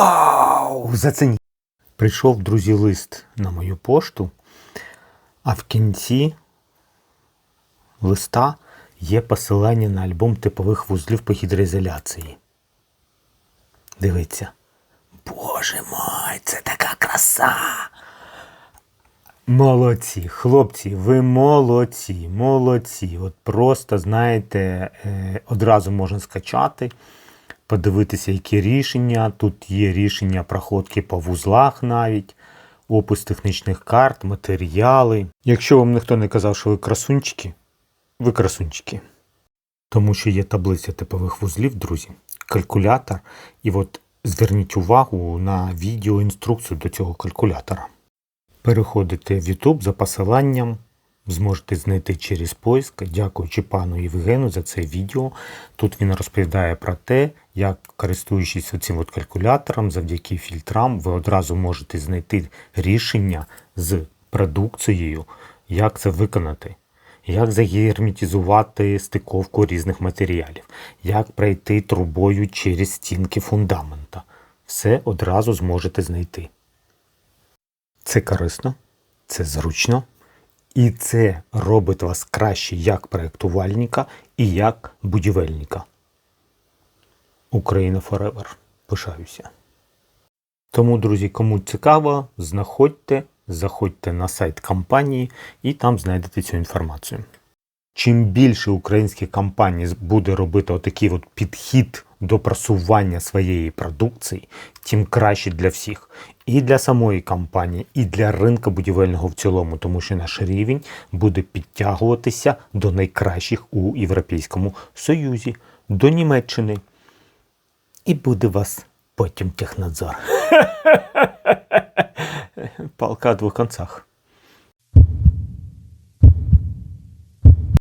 Вау! Зацініть! Прийшов, друзі, лист на мою пошту, а в кінці листа є посилання на альбом типових вузлів по гідроізоляції. Дивіться. Боже мой, це така краса! Молодці, хлопці, ви молодці, молодці. От просто, знаєте, е, одразу можна скачати, подивитися, які рішення. Тут є рішення проходки по вузлах навіть, опис технічних карт, матеріали. Якщо вам ніхто не казав, що ви красунчики, ви красунчики. Тому що є таблиця типових вузлів, друзі, калькулятор. І от зверніть увагу на відеоінструкцію до цього калькулятора. Переходите в YouTube за посиланням, зможете знайти через поиск. Дякуючи пану Євгену за це відео. Тут він розповідає про те, як користуючись цим от калькулятором, завдяки фільтрам, ви одразу можете знайти рішення з продукцією, як це виконати. Як загерметизувати стиковку різних матеріалів, як пройти трубою через стінки фундамента. Все одразу зможете знайти. Це корисно, це зручно, і це робить вас краще як проєктувальника і як будівельника. Україна Forever. Пишаюся. Тому, друзі, кому цікаво, знаходьте, заходьте на сайт компанії і там знайдете цю інформацію. Чим більше українських компаній буде робити отакий от підхід до просування своєї продукції, тим краще для всіх. І для самої компанії, і для ринку будівельного в цілому, тому що наш рівень буде підтягуватися до найкращих у Європейському Союзі, до Німеччини. І буде вас потім технадзор. Палка о двох концах.